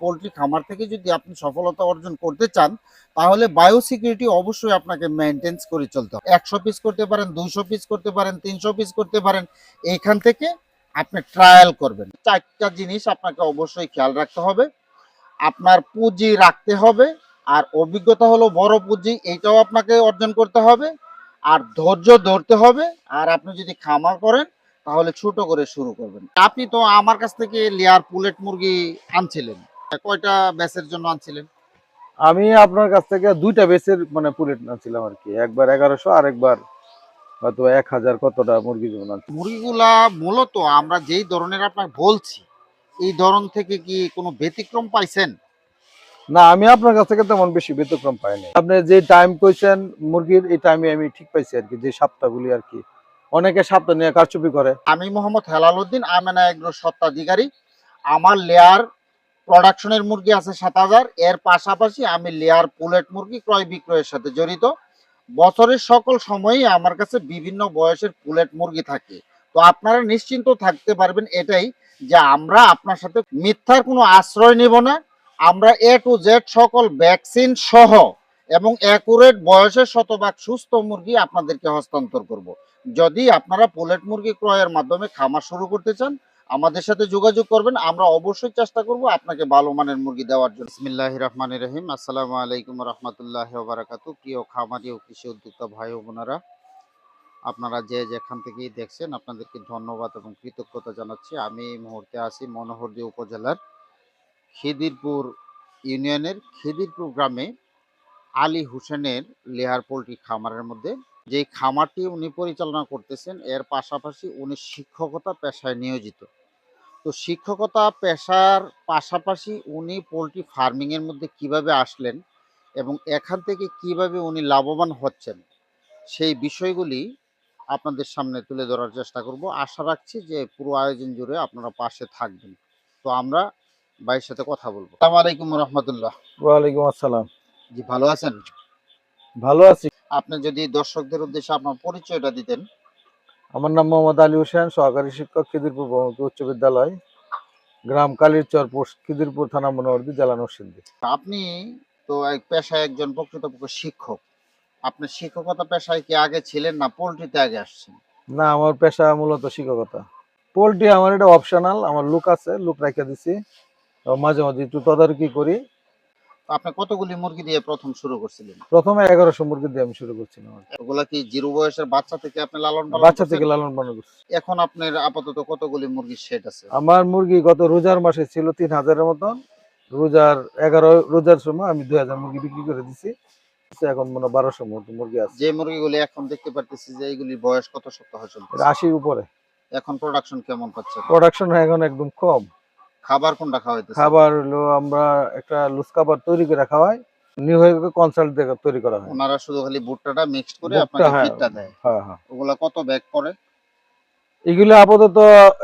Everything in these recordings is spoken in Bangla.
পোলট্রি খামার থেকে যদি আপনি সফলতা অর্জন করতে চান, তাহলে বায়ো সিকিউরিটি অবশ্যই আপনাকে মেনটেন্স করে চলতে হবে। একশো পিস করতে পারেন, দুইশো পিস করতে পারেন, তিনশো পিস করতে পারেন, এইখান থেকে আপনি ট্রায়াল করবেন। চারটা জিনিস আপনাকে অবশ্যই খেয়াল রাখতে হবে। আপনার পুঁজি রাখতে হবে, আর অভিজ্ঞতা হলো বড় পুঁজি, এইটাও আপনাকে অর্জন করতে হবে। আর ধৈর্য ধরতে হবে, আর আপনি যদি খামার করেন, তাহলে ছোট করে শুরু করবেন। আপনি তো আমার কাছ থেকে লেয়ার পুলেট মুরগি আনছিলেন। কয়টা ব্যাচের জন্য আনছিলেন? আমি আপনার কাছ থেকে দুইটা বেসের মানে পুলেট আনছিলাম আর কি। একবার এগারোশো আর একবার হয়তো এক হাজার কতটা মুরগি যেমন আনছি মুরগিগুলা মূলত আমরা যেই ধরনের আপনার বলছি এই ধরন থেকে কি কোনো ব্যতিক্রম পাইছেন? না আমি আপনার কাছ থেকে তেমন বেশি ব্যতিক্রম পাইনি আপনি যে টাইম কইছেন মুরগির এই টাইমে আমি ঠিক পাইছি আর কি যে সপ্তাহগুলি আর কি। অনেকে সপ্তাহ নিয়ে কারচুপি করে। আমি মোহাম্মদ হেলাল উদ্দিন আমেনা এগ্রো সত্ত্বাধিকারী। আমার লেয়ার প্রোডাকশনের মুরগি আছে সাত হাজার। এর পাশাপাশি আমি লেয়ার পুলেট মুরগি ক্রয় বিক্রয়ের সাথে জড়িত। বছরের সকল সময়ই আমার কাছে বিভিন্ন বয়সের পুলেট মুরগি থাকে। তো আপনারা নিশ্চিন্ত থাকতে পারবেন এটাই যে আমরা আপনার সাথে মিথ্যার কোনো আশ্রয় নেব না। আমরা এ টু জেড সকল ভ্যাকসিন সহ এবং অ্যাকুরেট বয়সের শতভাগ সুস্থ মুরগি আপনাদেরকে হস্তান্তর করব। যদি আপনারা পোলেট মুরগি ক্রয়ের মাধ্যমে খামার শুরু করতে চান আমাদের সাথে যোগাযোগ করবেন, আমরা অবশ্যই চেষ্টা করব আপনাকে ভালো মানের মুরগি দেওয়ার জন্য। বিসমিল্লাহ রহমান রহিম। আসসালামু আলাইকুম রহমতুল্লাহ বারাকাতু প্রিয় খামারি ও কৃষি উদ্যোক্তা ভাই ও বোনেরা, আপনারা যে যেখান থেকেই দেখছেন, আপনাদেরকে ধন্যবাদ এবং কৃতজ্ঞতা জানাচ্ছি। আমি এই মুহূর্তে আছি মনোহরদী উপজেলার খিদিরপুর ইউনিয়নের খিদিরপুর গ্রামে আলী হোসেনের লেহার পোলট্রি খামারের মধ্যে। যে খামারটি উনি পরিচালনা করতেছেন, এর পাশাপাশি উনি শিক্ষকতা পেশায় নিয়োজিত। তো শিক্ষকতা পেশার পাশাপাশি উনি পোলট্রি ফার্মিং এর মধ্যে কীভাবে আসলেন এবং এখান থেকে কীভাবে উনি লাভবান হচ্ছেন সেই বিষয়গুলি আপনাদের সামনে তুলে ধরার চেষ্টা করব। আশা রাখছি যে পুরো আয়োজন জুড়ে আপনারা পাশে থাকবেন। তো আমরা ভাইয়ের সাথে কথা বলব। আসসালামু আলাইকুম রহমতুল্লাহ। ওয়ালাইকুম আসসালাম। জি ভালো আছেন? ভালো আছি। আপনি যদি দর্শকদের উদ্দেশ্যে আপনার পরিচয়টা দিতেন। আমার নাম মোহাম্মদ আলী হোসেন সহকারী শিক্ষক খিদিরপুর বহুমুখী উচ্চ বিদ্যালয় গ্রাম কালীরচর পোস্ট খিদিরপুর থানা মনোহরদি জেলা নরসিংদী। আপনি তো এক পেশায় একজন প্রকৃতপক্ষ শিক্ষক। আপনি শিক্ষকতা পেশায় কি আগে ছিলেন না পোলট্রিতে আগে আসছেন? না আমার পেশা মূলত শিক্ষকতা। পোলট্রি আমার এটা অপশনাল আমার লুক আছে লুক রেখে দিছি। মাঝে মাঝে একটু তদারকি করি। আপনি কতগুলি মুরগি দিয়ে প্রথম শুরু করছিলেন? প্রথমে এগারোশো মুরগি দিয়ে আমি শুরু করছিলাম। ওগুলা কি। জিরো বয়সের বাচ্চা থেকে আপনি লালন পালন বাচ্চা থেকে লালন পালন করছি। এখন আপনার আপাতত কতগুলি মুরগির সেট আছে? আমার মুরগি গত রোজার মাসে ছিল তিন হাজারের মতন। রোজার এগারো রোজার সময় আমি দুই হাজার মুরগি বিক্রি করে দিছি। এখন মনে বারোশো মুরগি আছে। যে মুরগিগুলি এখন দেখতে পারতেছি যে এইগুলির বয়স কত সপ্তাহ এটা চলতেছে? আশির উপরে। এখন প্রোডাকশন কেমন পাচ্ছে? প্রোডাকশন এখন একদম কম। খাবার কোনটা খাওয়াইতেছে খাবার হলো আমরা একটা লুজ খাবার তৈরি করে খাওয়াই নিউ হয়ে কনসাল্ট থেকে তৈরি করা হয়। ওনারা শুধু খালি ভুট্টাটা মিক্সড করে আপনাকে হ্যাঁ। ফিডটা দেয়। হ্যাঁ হ্যাঁ। ওগুলা কত ব্যাগ পড়ে? এগুলো আপাতত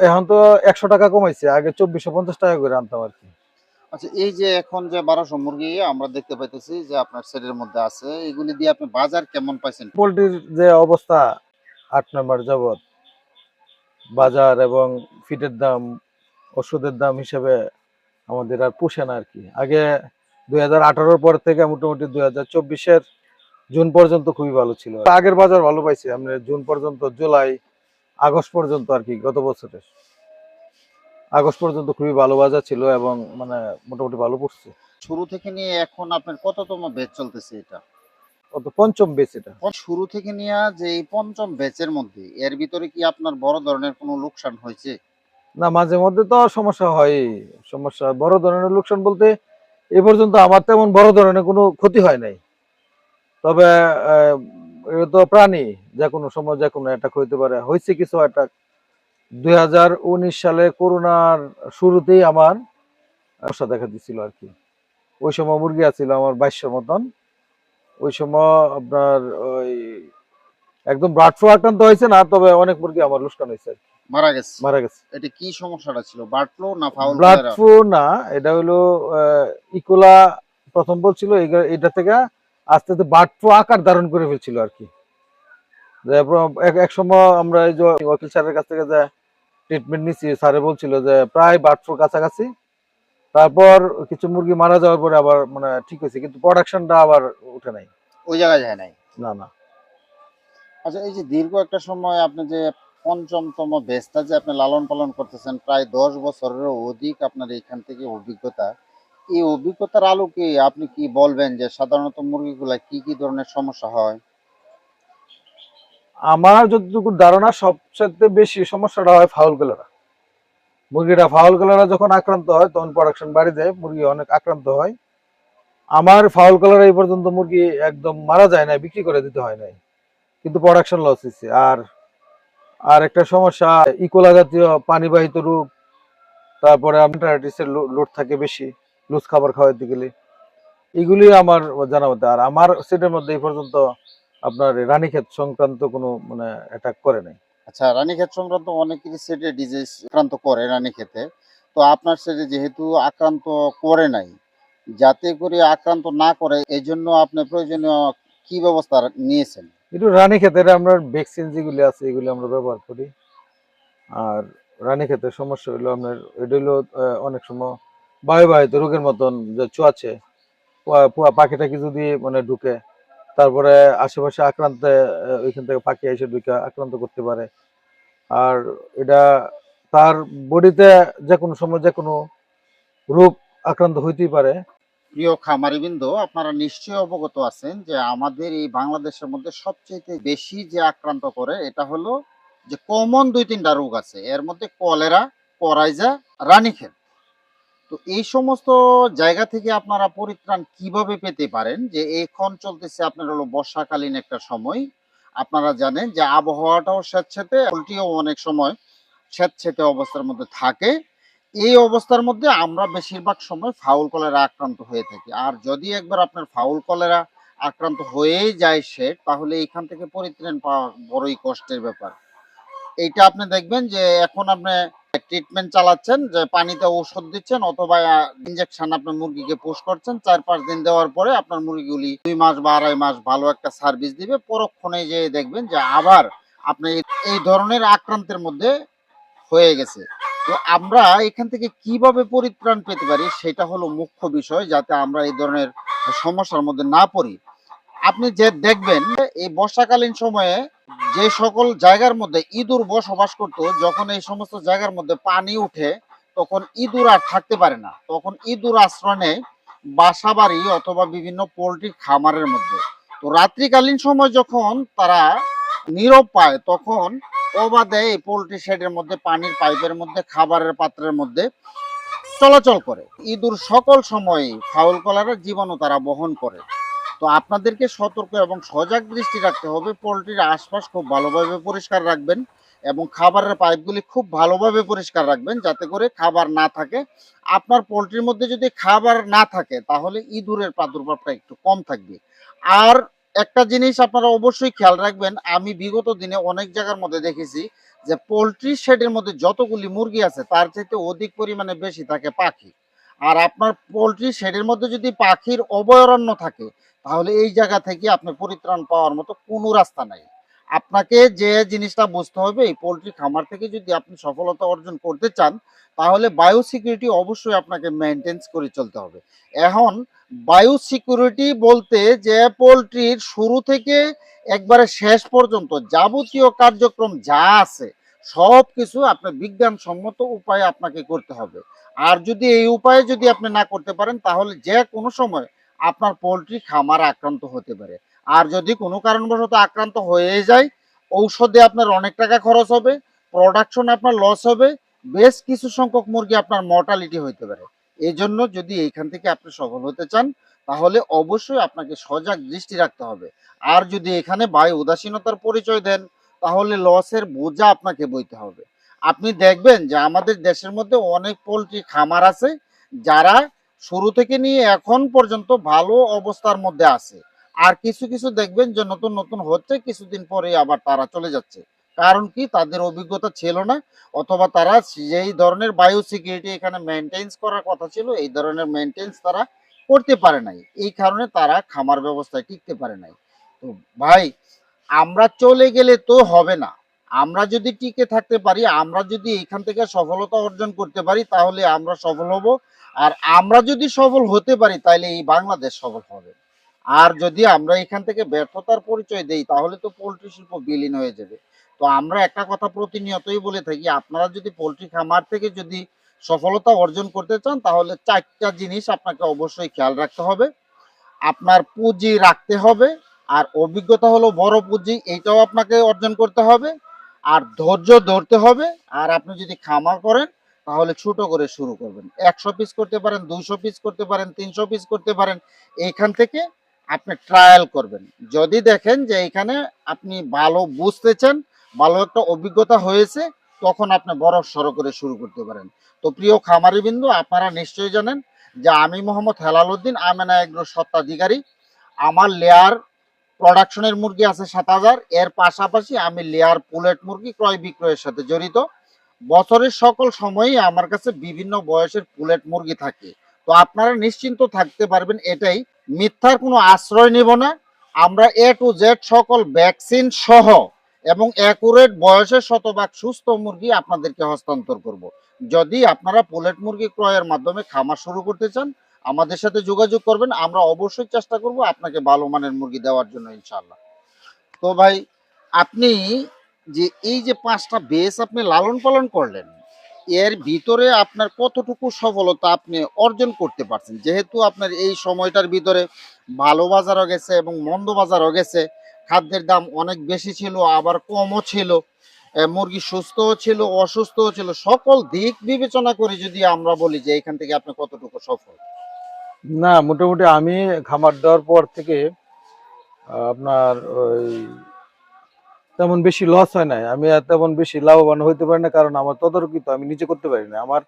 এখন তো একশো টাকা কমাইছে আগে চব্বিশশো পঞ্চাশ টাকা করে আনতাম আর কি। আচ্ছা এই যে এখন যে বারোশো মুরগি আমরা দেখতে পাইতেছি যে আপনার সেটের মধ্যে আছে এগুলি দিয়ে আপনি বাজার কেমন পাইছেন? পোলট্রির যে অবস্থা আট নম্বর যাবৎ। বাজার এবং ফিটের দাম ওষুধের দাম হিসেবে আমাদের আর পুষে না আর কি। আগে দুই হাজার পর থেকে মোটামুটি দুই হাজার চব্বিশের জুন পর্যন্ত খুবই ভালো ছিল। আগের বাজার ভালো পাইছি আমরা জুন পর্যন্ত জুলাই আগস্ট পর্যন্ত আর কি গত বছরের। আগস্ট পর্যন্ত খুবই ভালো বাজার ছিল এবং মানে মোটামুটি ভালো পড়ছে শুরু থেকে নিয়ে এখন আপনার কততম ব্যাচ চলতেছে এটা? কত? পঞ্চম বেচ এটা। শুরু থেকে নিয়ে যে এই পঞ্চম ব্যাচের মধ্যে এর ভিতরে কি আপনার বড় ধরনের কোনো লোকসান হয়েছে? না মাঝে মধ্যে তো সমস্যা হয়। সমস্যা বড় ধরনের লোকসান বলতে এ পর্যন্ত আমার তেমন বড় ধরনের কোনো ক্ষতি হয় নাই। তবে এটা তো প্রাণী যে কোনো সময় যে কোনো অ্যাটাক হইতে পারে হয়েছে কিছু অ্যাটাক দুই হাজার উনিশ সালে করোনার শুরুতেই আমার সমস্যা দেখা দিছিল আর কি। ওই সময় মুরগি আছিল আমার বাইশশো মতন। ওই সময় আপনার ওই একদম ব্রাড ফ্লু আক্রান্ত হয়েছে না তবে অনেক মুরগি আমার লোকসান হয়েছে আর কি, মারা গেছে। মারা গেছে। এটা কি সমস্যাটা ছিল? বার্ড ফ্লু না ফাউল ব্লাড ফ্লু না এটা হলো ইকোলা প্রথম বলছিল এটা থেকে আস্তে আস্তে বার্ড ফ্লু আকার ধারণ করে ফেলছিল আর কি। এক- সময় আমরা এই যে স্যারের কাছ থেকে যে ট্রিটমেন্ট নিচ্ছি স্যারে বলছিল যে প্রায় বার্ড ফ্লু কাছাকাছি। তারপর কিছু মুরগি মারা যাওয়ার পরে আবার মানে ঠিক হয়েছে কিন্তু প্রোডাকশনটা আবার উঠে নাই। ওই জায়গায় যায় নাই? না না। আচ্ছা এই যে দীর্ঘ একটা সময় আপনি যে পঞ্চমতম বেচটা যে আপনি লালন পালন করতেছেন, প্রায় দশ বছরেরও অধিক আপনার এখান থেকে অভিজ্ঞতা। এই অভিজ্ঞতার আলোকে আপনি কি বলবেন যে সাধারণত মুরগিগুলা কি কি ধরনের সমস্যা হয়? আমার যতটুকু ধারণা সবচেয়ে বেশি সমস্যাটা হয় ফাউল কলেরা মুরগিটা ফাউল কলেরা যখন আক্রান্ত হয়, তখন প্রোডাকশন বাড়ি যায়, মুরগি অনেক আক্রান্ত হয়। আমার ফাউল কলেরা এই পর্যন্ত মুরগি একদম মারা যায় না বিক্রি করে দিতে হয় নাই। কিন্তু প্রোডাকশন লস হয়েছে আর আর একটা সমস্যা, ইকোলা জাতীয় পানিবাহিত রোগ তারপরে অ্যান্টারাইটিসের লোড থাকে বেশি, লুজ খাবার খাওয়াইতে গেলে এগুলি আমার জানা মতে, আর আমার সেটের মধ্যে এই পর্যন্ত আপনার রানীক্ষেত সংক্রান্ত কোনো মানে অ্যাটাক করে নাই। আচ্ছা রানীক্ষেত সংক্রান্ত অনেকেরই সেটে ডিজিজ আক্রান্ত করে রানীক্ষেতে। তো আপনার সেটে যেহেতু আক্রান্ত করে নাই, যাতে করে আক্রান্ত না করে এই জন্য আপনি প্রয়োজনীয় কি ব্যবস্থা নিয়েছেন? একটু রানীক্ষেতের আমরা ভ্যাকসিন যেগুলি আছে, এগুলি আমরা ব্যবহার করি। আর রানীক্ষেতের সমস্যা হলো আপনার, এটা অনেক সময় বায়ুবাহিত রোগের মতন যে চুয়াচ্ছে পোয়া- পোয়া পাখি টাকি যদি মানে ঢুকে, তারপরে আশেপাশে আক্রান্ত ওইখান থেকে পাখি এসে ঢুকে আক্রান্ত করতে পারে। আর এটা তার বডিতে যে কোনো সময় যে কোনো রোগ আক্রান্ত হইতেই পারে। প্রিয় খামারিবৃন্দ, আপনারা নিশ্চয়ই অবগত আছেন যে আমাদের এই বাংলাদেশের মধ্যে সবচেয়ে বেশি যে আক্রান্ত করে, এটা হলো যে কমন দুই তিনটা রোগ আছে। এর মধ্যে কলেরা করাইজা রানীক্ষেত। তো এই সমস্ত জায়গা থেকে আপনারা পরিত্রাণ কীভাবে পেতে পারেন? যে এখন চলতেছে আপনার হলো বর্ষাকালীন একটা সময়। আপনারা জানেন যে আবহাওয়াটাও স্যাঁতস্যাঁতে পোলট্রিও অনেক সময় স্যাঁতস্যাঁতে অবস্থার মধ্যে থাকে। এই অবস্থার মধ্যে আমরা বেশিরভাগ সময় ফাউল কলেরা আক্রান্ত হয়ে থাকি। আর যদি একবার আপনার ফাউল কলেরা আক্রান্ত হয়েই যায় সে, তাহলে এখান থেকে পরিত্রাণ পাওয়া বড়ই কষ্টের ব্যাপার। এইটা আপনি দেখবেন যে এখন আপনি ট্রিটমেন্ট চালাচ্ছেন, যে পানিতে ঔষধ দিচ্ছেন অথবা ইনজেকশন আপনার মুরগিকে পুশ করছেন, চার পাঁচ দিন দেওয়ার পরে আপনার মুরগিগুলি দুই মাস বা আড়াই মাস ভালো একটা সার্ভিস দিবে। পরক্ষণে যে দেখবেন যে আবার আপনি এই ধরনের আক্রান্তের মধ্যে হয়ে গেছে। তো আমরা এখান থেকে কীভাবে পরিত্রাণ পেতে পারি সেটা হলো মুখ্য বিষয়, যাতে আমরা এই ধরনের সমস্যার মধ্যে না পড়ি। আপনি যে দেখবেন, এই বর্ষাকালীন সময়ে যে সকল জায়গার মধ্যে ইঁদুর বসবাস করত, যখন এই সমস্ত জায়গার মধ্যে পানি উঠে, তখন ইঁদুর আর থাকতে পারে না। তখন ইঁদুর আশ্রয় নেয় বাসা বাড়ি অথবা বিভিন্ন পোলট্রির খামারের মধ্যে। তো রাত্রিকালীন সময় যখন তারা নীরব পায় তখন অবাধে এই পোলট্রি শেডের মধ্যে, পানির পাইপের মধ্যে, খাবারের পাত্রের মধ্যে চলাচল করে। ইঁদুর সকল সময়ে ফাউল কলারের জীবাণু তারা বহন করে। তো আপনাদেরকে সতর্ক এবং সজাগ দৃষ্টি রাখতে হবে, পোলট্রির আশপাশ খুব ভালোভাবে পরিষ্কার রাখবেন এবং খাবারের পাইপগুলি খুব ভালোভাবে পরিষ্কার রাখবেন যাতে করে খাবার না থাকে। আপনার পোলট্রির মধ্যে যদি খাবার না থাকে, তাহলে ইঁদুরের প্রাদুর্ভাবটা একটু কম থাকবে। আর একটা জিনিস আপনারা অবশ্যই খেয়াল রাখবেন, আমি বিগত দিনে অনেক জায়গার মধ্যে দেখেছি যে পোলট্রি শেডের মধ্যে যতগুলি মুরগি আছে, তার চাইতে অধিক পরিমাণে বেশি থাকে পাখি। আর আপনার পোলট্রি শেডের মধ্যে যদি পাখির অভয়ারণ্য থাকে, তাহলে এই জায়গা থেকে আপনি পরিত্রাণ পাওয়ার মতো কোনো রাস্তা নাই। আপনাকে যে জিনিসটা বুঝতে হবে, এই পোলট্রি খামার থেকে যদি আপনি সফলতা অর্জন করতে চান, তাহলে বায়ো সিকিউরিটি অবশ্যই আপনাকে মেনটেন্স করে চলতে হবে। এখন বায়ো সিকিউরিটি বলতে যে পোলট্রির শুরু থেকে একবারে শেষ পর্যন্ত যাবতীয় কার্যক্রম যা আছে, সব কিছু আপনার বিজ্ঞানসম্মত উপায়ে আপনাকে করতে হবে। আর যদি এই উপায়ে যদি আপনি না করতে পারেন, তাহলে যে কোনো সময় আপনার পোলট্রি খামার আক্রান্ত হতে পারে। আর যদি কোনো কারণবশত আক্রান্ত হয়ে যায়, ঔষধে আপনার অনেক টাকা খরচ হবে প্রোডাকশন আপনার লস হবে, বেশ কিছু সংখ্যক মুরগি আপনার মর্টালিটি হইতে পারে। এই জন্য যদি এইখান থেকে আপনি সফল হতে চান, তাহলে অবশ্যই আপনাকে সজাগ দৃষ্টি রাখতে হবে। আর যদি এখানে বায়ু উদাসীনতার পরিচয় দেন, তাহলে লসের বোঝা আপনাকে বইতে হবে। আপনি দেখবেন যে আমাদের দেশের মধ্যে অনেক পোলট্রি খামার আছে, যারা শুরু থেকে নিয়ে এখন পর্যন্ত ভালো অবস্থার মধ্যে আছে। আর কিছু কিছু দেখবেন যে নতুন নতুন হচ্ছে, কিছুদিন পরে আবার তারা চলে যাচ্ছে। কারণ কি? তাদের অভিজ্ঞতা ছিল না, অথবা তারা যেই ধরনের বায়ো সিকিউরিটি এখানে মেনটেন্স করার কথা ছিল, এই ধরনের মেনটেন্স তারা করতে পারে নাই। এই কারণে তারা খামার ব্যবস্থায় টিকতে পারে নাই। তো ভাই, আমরা চলে গেলে তো হবে না। আমরা যদি টিকে থাকতে পারি, আমরা যদি এখান থেকে সফলতা অর্জন করতে পারি, তাহলে আমরা সফল হব। আর আমরা যদি সফল হতে পারি, তাহলে এই বাংলাদেশ সফল হবে। আর যদি আমরা এখান থেকে ব্যর্থতার পরিচয় দেই, তাহলে তো পোলট্রি শিল্প বিলীন হয়ে যাবে। তো আমরা একটা কথা প্রতিনিয়তই বলে থাকি, আপনারা যদি পোলট্রি খামার থেকে যদি সফলতা অর্জন করতে চান, তাহলে চারটা জিনিস আপনাকে অবশ্যই খেয়াল রাখতে হবে। আপনার পুঁজি রাখতে হবে, আর অভিজ্ঞতা হলো বড় পুঁজি, এইটাও আপনাকে অর্জন করতে হবে। আর ধৈর্য ধরতে হবে, আর আপনি যদি খামার করেন, তাহলে ছোট করে শুরু করবেন। একশো পিস করতে পারেন, দুইশো পিস করতে পারেন, তিনশো পিস করতে পারেন, এইখান থেকে আপনি ট্রায়াল করবেন। যদি দেখেন যে এখানে আপনি ভালো বুঝতেছেন, ভালো একটা অভিজ্ঞতা হয়েছে, তখন আপনি বড় সড়ো করে শুরু করতে পারেন। তো প্রিয় খামারি বিন্দু আপনারা নিশ্চয়ই জানেন যে আমি মোহাম্মদ হেলাল উদ্দিন আমেনা এগ্রো সত্ত্বাধিকারী আমার লেয়ার প্রোডাকশনের মুরগি আছে সাত হাজার। এর পাশাপাশি আমি লেয়ার পুলেট মুরগি ক্রয় বিক্রয়ের সাথে জড়িত। বছরের সকল সময়ই আমার কাছে বিভিন্ন বয়সের পুলেট মুরগি থাকে। তো আপনারা নিশ্চিন্ত থাকতে পারবেন এটাই মিথ্যার কোনো আশ্রয় নেব না। আমরা এ টু জেড সকল ভ্যাকসিন সহ এবং অ্যাকুরেট বয়সের শতভাগ সুস্থ মুরগি আপনাদেরকে হস্তান্তর করব। যদি আপনারা পোলেট মুরগি ক্রয়ের মাধ্যমে খামার শুরু করতে চান, আমাদের সাথে যোগাযোগ করবেন। আমরা অবশ্যই চেষ্টা করব আপনাকে ভালো মানের মুরগি দেওয়ার জন্য ইনশাল্লাহ তো ভাই, আপনি যে এই যে পাঁচটা বেস আপনি লালন পালন করলেন এর ভিতরে আপনার কতটুকু সফলতা আপনি অর্জন করতে পারছেন? যেহেতু আপনার এই সময়টার ভিতরে ভালো বাজারও গেছে এবং মন্দ বাজারও গেছে, খাদ্যের দাম অনেক বেশি ছিল, আবার কমও ছিল মুরগি সুস্থও ছিল, অসুস্থও ছিল। সকল দিক বিবেচনা করে যদি আমরা বলি যে এখান থেকে আপনি কতটুকু সফল? না, মোটামুটি আমি খামার দেওয়ার পর থেকে আপনার ওই তেমন বেশি লস হয় নাই। আমি তেমন বেশি লাভবান হইতে পারি না, কারণ আমার তদারকি তো আমি নিজে করতে পারি না আমার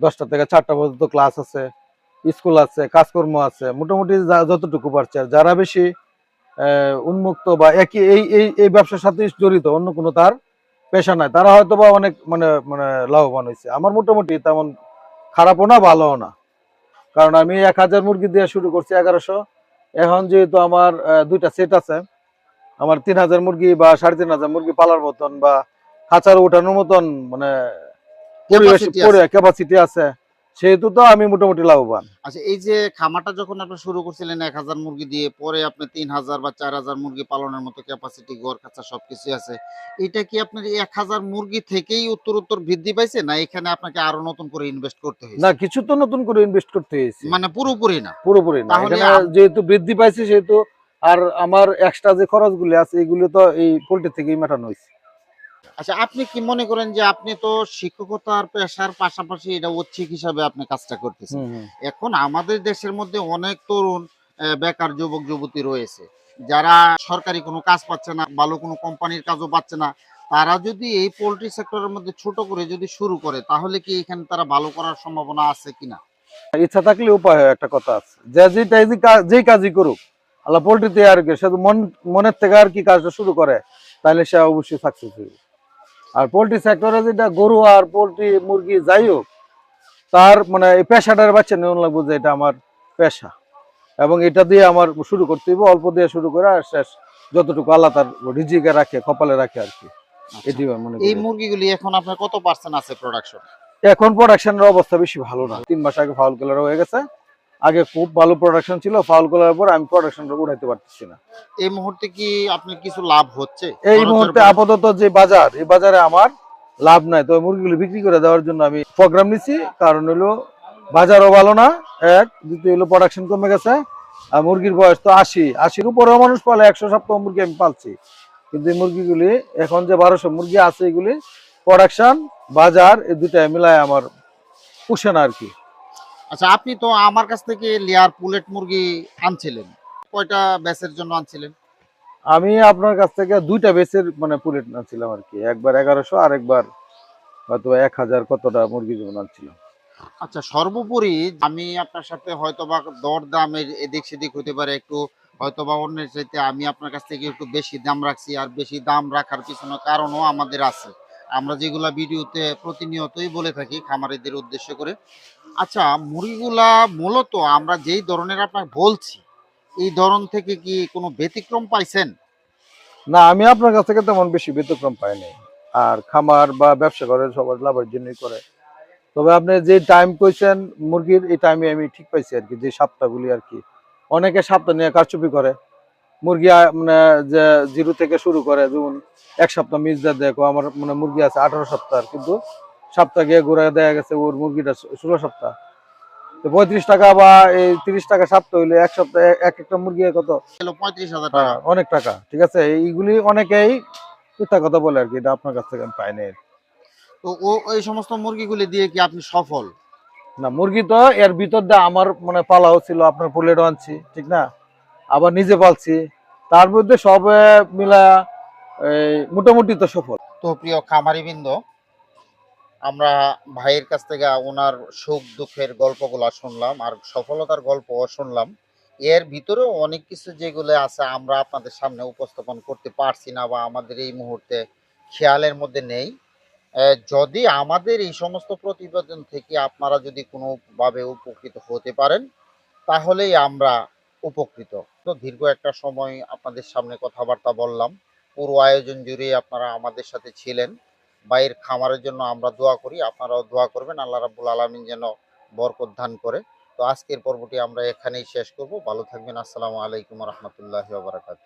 দশটা থেকে চারটা পর্যন্ত ক্লাস আছে স্কুল আছে, কাজকর্ম আছে, মোটামুটি যতটুকু পারছে। আর যারা বেশি উন্মুক্ত বা একই এই এই এই ব্যবসার সাথে জড়িত, অন্য কোনো তার পেশা নাই। তারা হয়তো বা অনেক মানে মানে লাভবান হয়েছে আমার মোটামুটি তেমন খারাপও না, ভালোও না। কারণ আমি এক হাজার মুরগি দিয়ে শুরু করছি এগারোশো। এখন যেহেতু আমার দুইটা সেট আছে আমার তিন হাজার মুরগি বা সাড়ে তিন হাজার মুরগি পালার মতন বা খাঁচার ওঠানোর মতন মানে ক্যাপাসিটি আছে। সেহেতু তো আমি মোটামুটি লাভবান। আচ্ছা এই যে খামারটা যখন আপনি শুরু করছিলেন এক হাজার মুরগি দিয়ে পরে আপনি তিন হাজার বা চার হাজার মুরগি পালনের মতো ক্যাপাসিটি গড় কাছা সবকিছু আছে এটা কি আপনার এক হাজার মুরগি থেকেই উত্তর উত্তর বৃদ্ধি পাইছে? না এখানে আপনাকে আরও নতুন করে ইনভেস্ট করতে হয়েছে? না কিছু তো নতুন করে ইনভেস্ট করতে হয়েছে। মানে পুরোপুরি না? পুরোপুরি না। যেহেতু বৃদ্ধি পাইছে সেহেতু আর আমার এক্সট্রা যে খরচগুলি আছে এগুলো তো এই পোল্ট্রি থেকেই মেটানো হয়েছে। আচ্ছা আপনি কি মনে করেন যে আপনি তো শিক্ষকতার পেশার পাশাপাশি এটা ঐচ্ছিক হিসাবে আপনি কাজটা করতেছেন। এখন আমাদের দেশের মধ্যে অনেক তরুণ বেকার যুবক যুবতী রয়েছে। যারা সরকারি কোনো কাজ পাচ্ছে না ভালো কোনো কোম্পানির কাজও পাচ্ছে না তারা যদি এই পোল্ট্রি সেক্টরের মধ্যে ছোট করে যদি শুরু করে তাহলে কি এখানে তারা ভালো করার সম্ভাবনা আছে কিনা? ইচ্ছা থাকলে উপায় হয় একটা কথা আছে। যে যেই কাজই করুক আল্লাহ পোল্ট্রিতে আর কি সে মন মনের থেকে আর কি কাজটা শুরু করে তাহলে সে অবশ্যই সাকসেস হইবে। আর পোল্ট্রি সেক্টরে যেটা গরু আর পোল্ট্রি মুরগি যাই হোক তার মানে এই পেশাটার বাচ্চা নেওয়া লাগবো যে এটা আমার পেশা। এবং এটা দিয়ে আমার শুরু করতে হইব অল্প দিয়ে শুরু করে আর শেষ যতটুকু আল্লাহ তার রিজিকে রাখে কপালে রাখে আর কি। এটি মনে আচ্ছা। এই মুরগিগুলি এখন আপনার কত পার্সেন্ট আছে প্রোডাকশন এখন প্রোডাকশনের অবস্থা বেশি ভালো না। তিন মাস আগে ফাউল কালার হয়ে গেছে। আগে খুব ভালো প্রোডাকশন ছিল ফাউল করার পর আমি প্রোডাকশনটা উঠাইতে পারতেছি না। এই মুহূর্তে কি আপনার কিছু লাভ হচ্ছে? এই মুহূর্তে আপাতত যে বাজার এই বাজারে আমার লাভ নাই। তো মুরগিগুলো বিক্রি করে দেওয়ার জন্য আমি প্রোগ্রাম নিছি। কারণ হলো বাজারও ভালো না এক। দ্বিতীয় হলো প্রোডাকশন কমে গেছে। আর মুরগির বয়স তো আশি। আশির উপরেও মানুষ পালে একশো সপ্তাহ মুরগি আমি পালছি। কিন্তু এই মুরগিগুলি এখন যে বারোশো মুরগি আছে এগুলি প্রোডাকশন বাজার এই দুটাই মিলায় আমার পুষে না আর কি। আচ্ছা আপনি তো আমার কাছ থেকে লেয়ার পুলেট মুরগি আনছিলেন। কয়টা ব্যাচের জন্য আনছিলেন? আমি আপনার কাছ থেকে দুইটা বেসের মানে পুলেট আনছিলাম আর কি। একবার এগারোশো আর একবার হয়তো এক হাজার কতটা মুরগি যেমন আনছিলাম। আচ্ছা সর্বোপরি আমি আপনার সাথে হয়তোবা দর দামের এদিক সেদিক হতে পারে একটু হয়তোবা অন্যের চাইতে আমি আপনার কাছ থেকে একটু বেশি দাম রাখছি আর বেশি দাম রাখার পিছনে কারণও আমাদের আছে। আমরা যেগুলা ভিডিওতে প্রতিনিয়তই বলে থাকি খামারিদের উদ্দেশ্য করে আচ্ছা মুরগিগুলা মূলত আমরা যেই ধরনের আপনার বলছি, এই ধরন থেকে কি কোনো ব্যতিক্রম পাইছেন? না, আমি আপনার কাছ থেকে তেমন বেশি ব্যতিক্রম পাইনি। আর খামার বা ব্যবসা করে সবার লাভের জন্যই করে। তবে আপনি যে টাইম কইছেন মুরগির, এই টাইমে আমি ঠিক পাইছি আর কি, যে সপ্তাহগুলি আর কি। অনেকে সপ্তাহ নিয়ে কারচুপি করে। মুরগি মানে যে জিরো থেকে শুরু করে, যেমন এক সপ্তাহ দেয় দেখো, আমার মানে মুরগি আছে আঠারো সপ্তাহ, কিন্তু সপ্তাহ গিয়ে ঘুরে দেখা গেছে ওর মুরগিটা ষোলো সপ্তাহ। তো পঁয়ত্রিশ টাকা বা এই তিরিশ টাকা সপ্তাহ হইলে এক সপ্তাহে এক একটা মুরগি কত? পঁয়ত্রিশ হাজার হ্যাঁ, টাকা অনেক টাকা ঠিক আছে? এইগুলি অনেকেই মিথ্যা কথা বলে আর কি এটা আপনার কাছ থেকে আমি পাই নাই। তো ও ওই সমস্ত মুরগিগুলি দিয়ে কি আপনি সফল? না মুরগি তো এর ভিতর দিয়ে আমার মানে পালাও ছিল আপনার পোলেটও আনছি ঠিক না? আবার নিজে পালছি তার মধ্যে সব মিলা এই, মোটামুটি তো সফল। তো প্রিয় খামারিবৃন্দ আমরা ভাইয়ের কাছ থেকে ওনার সুখ দুঃখের গল্পগুলো শুনলাম আর সফলতার গল্পও শুনলাম। এর ভিতরেও অনেক কিছু যেগুলো আছে আমরা আপনাদের সামনে উপস্থাপন করতে পারছি না বা আমাদের এই মুহূর্তে খেয়ালের মধ্যে নেই। যদি আমাদের এই সমস্ত প্রতিবেদন থেকে আপনারা যদি কোনোভাবে উপকৃত হতে পারেন, তাহলেই আমরা উপকৃত। তো দীর্ঘ একটা সময় আপনাদের সামনে কথাবার্তা বললাম। পুরো আয়োজন জুড়ে আপনারা আমাদের সাথে ছিলেন। বাইরের খামারের জন্য আমরা দোয়া করি। আপনারাও দোয়া করবেন, আল্লাহ রাবুল আলমিন যেন বরকত দান করে। তো আজকের পর্বটি আমরা এখানেই শেষ করব। ভালো থাকবেন। আসসালামু আলাইকুম রহমতুল্লাহ বারাকাত